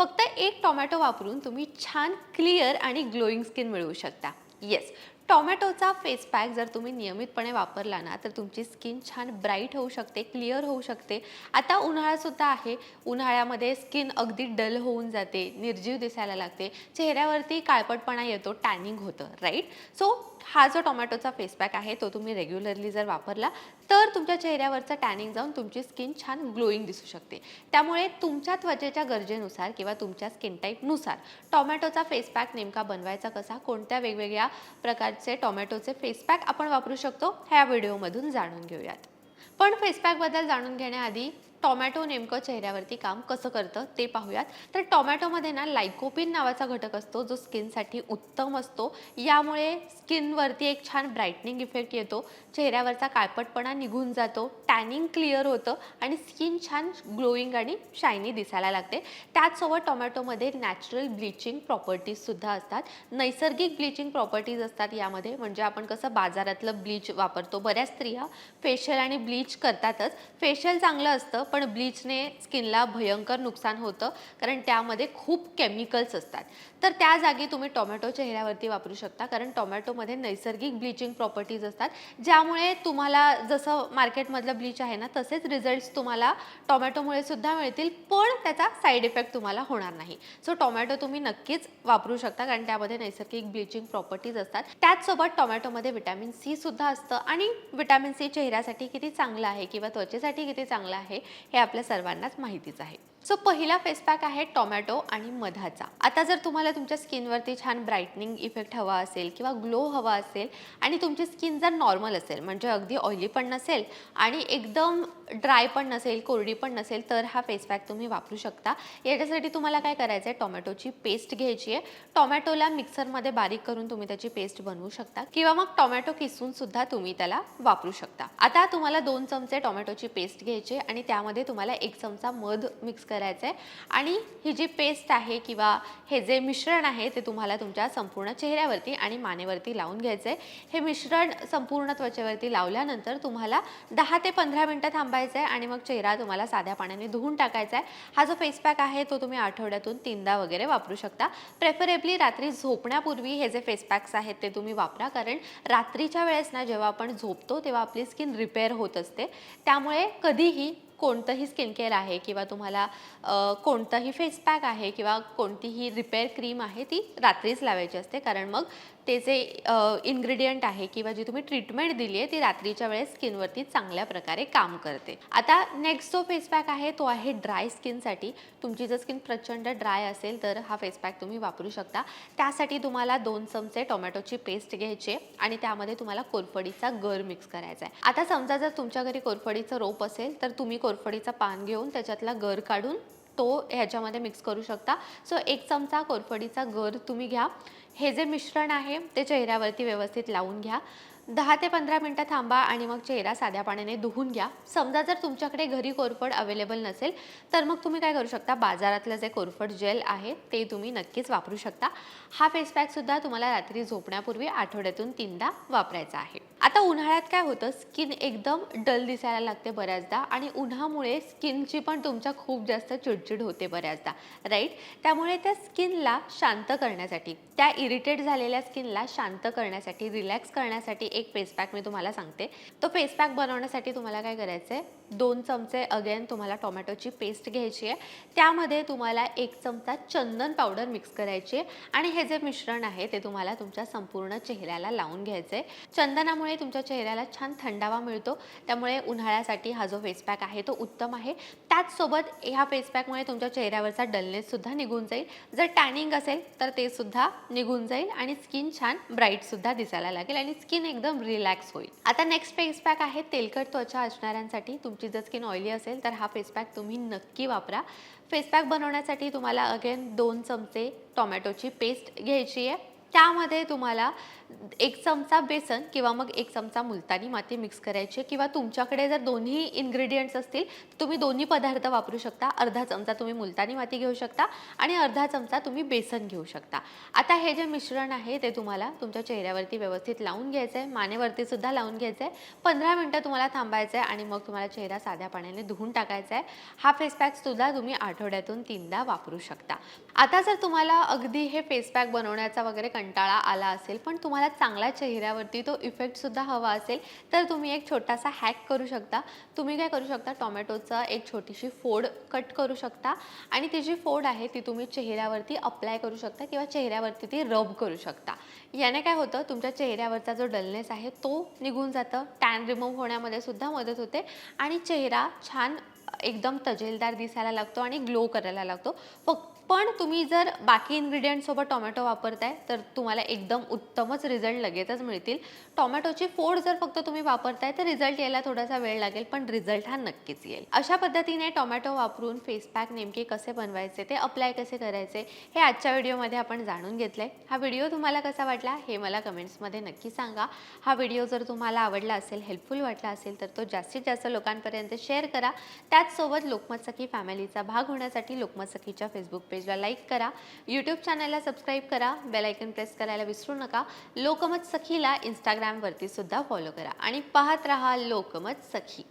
फक्त एक टोमॅटो वापरून तुम्ही छान क्लिअर आणि ग्लोईंग स्किन मिळवू शकता. येस टोमॅटोचा फेस पॅक जर तुम्ही नियमितपणे वापरला ना तर तुमची स्किन छान ब्राईट होऊ शकते क्लिअर होऊ शकते. आता उन्हाळासुद्धा आहे. उन्हाळ्यामध्ये स्किन अगदी डल होऊन जाते निर्जीव दिसायला लागते. चेहऱ्यावरती काळपटपणा येतो टॅनिंग होतं राईट सो हा जो टोमॅटोचा फेस पॅक आहे तो तुम्ही रेग्युलरली जर वापरला तर तुमच्या चेहऱ्यावरचं टॅनिंग जाऊन तुमची स्किन छान ग्लोईंग दिसू शकते. त्यामुळे तुमच्या त्वचेच्या गरजेनुसार किंवा तुमच्या स्किन टाईपनुसार टोमॅटोचा फेस पॅक नेमका बनवायचा कसा कोणत्या वेगवेगळ्या प्रकारचे टोमॅटोचे फेस पॅक आपण वापरू शकतो ह्या व्हिडिओमधून जाणून घेऊयात. पण फेसपॅकबद्दल जाणून घेण्याआधी टोमॅटो नेमकं चेहऱ्यावरती काम कसं करतं ते पाहूयात. तर टोमॅटोमध्ये ना लायकोपिन नावाचा घटक असतो जो स्किनसाठी उत्तम असतो. यामुळे स्किनवरती एक छान ब्राईटनिंग इफेक्ट येतो. चेहऱ्यावरचा काळपटपणा निघून जातो टॅनिंग क्लिअर होतं आणि स्किन छान ग्लोईंग आणि शायनी दिसायला लागते. त्याचसोबत टोमॅटोमध्ये नॅचरल ब्लिचिंग प्रॉपर्टीजसुद्धा असतात. नैसर्गिक ब्लिचिंग प्रॉपर्टीज असतात यामध्ये. म्हणजे आपण कसं बाजारातलं ब्लीच वापरतो. बऱ्याच स्त्रिया फेशियल आणि ब्लीच करतातच. फेशियल चांगलं असतं पण ब्लीचने स्किनला भयंकर नुकसान होतं कारण त्यामध्ये खूप केमिकल्स असतात. तर त्या जागी तुम्ही टोमॅटो चेहऱ्यावरती वापरू शकता कारण टोमॅटोमध्ये नैसर्गिक ब्लिचिंग प्रॉपर्टीज असतात. ज्यामुळे तुम्हाला जसं मार्केटमधलं ब्लीच आहे ना तसेच रिझल्ट्स तुम्हाला टोमॅटोमुळे सुद्धा मिळतील पण त्याचा साईड इफेक्ट तुम्हाला होणार नाही. सो टोमॅटो तुम्ही नक्कीच वापरू शकता कारण त्यामध्ये नैसर्गिक ब्लिचिंग प्रॉपर्टीज असतात. त्याचसोबत टोमॅटोमध्ये विटॅमिन सी सुद्धा असतं आणि विटॅमिन सी चेहऱ्यासाठी किती चांगलं आहे किंवा त्वचेसाठी किती चांगलं आहे हे आपल्या सर्वांनाच माहितीच आहे. सो पहिला फेस पॅक आहे टोमॅटो आणि मधाचा. आता जर तुम्हाला तुमच्या स्किनवरती छान ब्राईटनिंग इफेक्ट हवा असेल किंवा ग्लो हवा असेल आणि तुमची स्किन जर नॉर्मल असेल म्हणजे अगदी ऑइली पण नसेल आणि एकदम ड्राय पण नसेल कोरडी पण नसेल तर हा फेस पॅक तुम्ही वापरू शकता. याच्यासाठी तुम्हाला काय करायचं आहे? टोमॅटोची पेस्ट घ्यायची आहे. टोमॅटोला मिक्सरमध्ये बारीक करून तुम्ही त्याची पेस्ट बनवू शकता किंवा मग टोमॅटो किसून सुद्धा तुम्ही त्याला वापरू शकता. आता तुम्हाला दोन चमचे टोमॅटोची पेस्ट घ्यायची आहे आणि त्यामध्ये तुम्हाला एक चमचा मध मिक्स करायचं आहे. आणि ही जी पेस्ट आहे किंवा हे जे मिश्रण आहे ते तुम्हाला तुमच्या संपूर्ण चेहऱ्यावरती आणि मानेवरती लावून घ्यायचं आहे हे मिश्रण संपूर्ण त्वचेवरती लावल्यानंतर तुम्हाला दहा ते पंधरा मिनटं थांबायचं आहे आणि मग चेहरा तुम्हाला साध्या पाण्याने धुवून टाकायचा आहे हा जो फेस पॅक आहे तो तुम्ही आठवड्यातून तीनदा वगैरे वापरू शकता. प्रेफरेबली रात्री झोपण्यापूर्वी हे जे फेस पॅक्स आहेत ते तुम्ही वापरा. कारण रात्रीच्या वेळेस ना जेव्हा आपण झोपतो तेव्हा आपली स्किन रिपेअर होत असते. त्यामुळे कधीही कोणतंही स्किन केअर आहे किंवा तुम्हाला कोणतंही फेस पॅक आहे किंवा कोणतीही रिपेअर क्रीम आहे ती रात्रीच लावायची असते. कारण मग ते जे इन्ग्रेडियंट आहे किंवा जी तुम्ही ट्रीटमेंट दिली आहे ती रात्रीच्या वेळेस स्किनवरती चांगल्या प्रकारे काम करते. आता नेक्स्ट जो फेस पॅक आहे तो आहे ड्राय स्किनसाठी तुमची जर स्किन प्रचंड ड्राय असेल तर हा फेस पॅक तुम्ही वापरू शकता. त्यासाठी तुम्हाला दोन चमचे टोमॅटोची पेस्ट घ्यायची आणि त्यामध्ये तुम्हाला कोरफडीचा गर मिक्स करायचा आहे. आता समजा जर तुमच्या घरी कोरफडीचं रोप असेल तर तुम्ही कोरफडीचं पान घेऊन त्याच्यातला गर काढून तो ह्याच्यामध्ये मिक्स करू शकता. सो एक चमचा कोरफडीचा गर तुम्ही घ्या. हे जे मिश्रण आहे ते चेहऱ्यावरती व्यवस्थित लावून घ्या. दहा ते पंधरा मिनटं थांबा आणि मग चेहरा साध्या पाण्याने धुवून घ्या. समजा जर तुमच्याकडे घरी कोरफड अवेलेबल नसेल तर मग तुम्ही काय करू शकता? बाजारातलं जे कोरफड जेल आहे ते तुम्ही नक्कीच वापरू शकता. हा फेस पॅकसुद्धा तुम्हाला रात्री झोपण्यापूर्वी आठवड्यातून तीनदा वापरायचा आहे. आता उन्हाळ्यात काय होतं? स्किन एकदम डल दिसायला लागते बऱ्याचदा आणि उन्हामुळे स्किनची पण तुमच्या खूप जास्त चिडचिड होते बऱ्याचदा राईट त्यामुळे त्या स्किनला शांत करण्यासाठी त्या इरिटेट झालेल्या स्किनला शांत करण्यासाठी रिलॅक्स करण्यासाठी एक फेस पॅक मी तुम्हाला सांगते. तो फेस पॅक बनवण्यासाठी तुम्हाला काय करायचं आहे दोन चमचे अगेन तुम्हाला टोमॅटोची पेस्ट घ्यायची आहे. त्यामध्ये तुम्हाला एक चमचा चंदन पावडर मिक्स करायची आहे आणि हे जे मिश्रण आहे ते तुम्हाला तुमच्या संपूर्ण चेहऱ्याला लावून घ्यायचं आहे चंदनामुळे तुमच्या चेहऱ्याला छान थंडावा मिळतो. त्यामुळे उन्हाळ्यासाठी हा जो फेस पॅक आहे तो उत्तम आहे. त्याचसोबत ह्या फेस पॅकमुळे तुमच्या चेहऱ्यावरचा डलनेससुद्धा निघून जाईल. जर टॅनिंग असेल तर ते सुद्धा निघून जाईल आणि स्किन छान ब्राईटसुद्धा दिसायला लागेल आणि स्किन एकदम रिलॅक्स होईल. आता नेक्स्ट फेस पॅक आहे तेलकट त्वचा असणाऱ्यांसाठी. तुमची जर स्किन ऑइली असेल तर हा फेस पॅक तुम्ही नक्की वापरा. फेस पॅक बनवण्यासाठी तुम्हाला अगेन दोन चमचे टोमॅटोची पेस्ट घ्यायची आहे. त्यामध्ये तुम्हाला एक चमचा बेसन किंवा मग एक चमचा मुलतानी माती मिक्स करायची किंवा तुमच्याकडे जर दोन्ही इन्ग्रेडियंट्स असतील तुम्ही दोन्ही पदार्थ वापरू शकता. अर्धा चमचा तुम्ही मुलतानी माती घेऊ शकता आणि अर्धा चमचा तुम्ही बेसन घेऊ शकता. आता हे जे मिश्रण आहे ते तुम्हाला तुमच्या चेहऱ्यावरती व्यवस्थित लावून घ्यायचं आहे मानेवरती सुद्धा लावून घ्यायचं आहे पंधरा मिनटं तुम्हाला थांबायचं आहे आणि मग तुम्हाला चेहरा साध्या पाण्याने धुवून टाकायचा आहे हा फेस पॅक सुद्धा तुम्ही आठवड्यातून तीनदा वापरू शकता. आता जर तुम्हाला अगदी हे फेस पॅक बनवण्याचा वगैरे कंटाळा आला असेल पण तुम्हाला चांगला चेहऱ्यावरती तो इफेक्टसुद्धा हवा असेल तर तुम्ही एक छोटासा हॅक करू शकता. तुम्ही काय करू शकता टोमॅटोचं एक छोटीशी फोड कट करू शकता आणि ती जी फोड आहे ती तुम्ही चेहऱ्यावरती अप्लाय करू शकता किंवा चेहऱ्यावरती ती रब करू शकता. याने काय होतं तुमच्या चेहऱ्यावरचा जो डलनेस आहे तो निघून जातं. टॅन रिमूव्ह होण्यामध्ये सुद्धा मदत होते आणि चेहरा छान एकदम तजेलदार दिसायला लागतो आणि ग्लो करायला लागतो. फक्त पण तुम्ही जर बाकी इन्ग्रेडियंटसोबत टोमॅटो वापरताय तर तुम्हाला एकदम उत्तमच रिझल्ट लगेचच मिळतील. टोमॅटोची फोड जर फक्त तुम्ही वापरताय तर रिझल्ट यायला थोडासा वेळ लागेल पण रिझल्ट हा नक्कीच येईल. अशा पद्धतीने टोमॅटो वापरून फेस पॅक नेमके कसे बनवायचे ते अप्लाय कसे करायचे हे आजच्या व्हिडिओमध्ये आपण जाणून घेतलं आहे हा व्हिडिओ तुम्हाला कसा वाटला हे मला कमेंट्समध्ये नक्की सांगा. हा व्हिडिओ जर तुम्हाला आवडला असेल हेल्पफुल वाटला असेल तर तो जास्तीत जास्त लोकांपर्यंत शेअर करा. त्याचसोबत लोकमत सखी फॅमिलीचा भाग होण्यासाठी लोकमत सखीच्या फेसबुक पेजला लाईक करा. यूट्यूब चॅनलला सबस्क्राईब करा. बेल आयकन प्रेस करायला विसरू नका. लोकमत सखीला इंस्टाग्रामवरती सुद्धा फॉलो करा. आणि पाहत रहा लोकमत सखी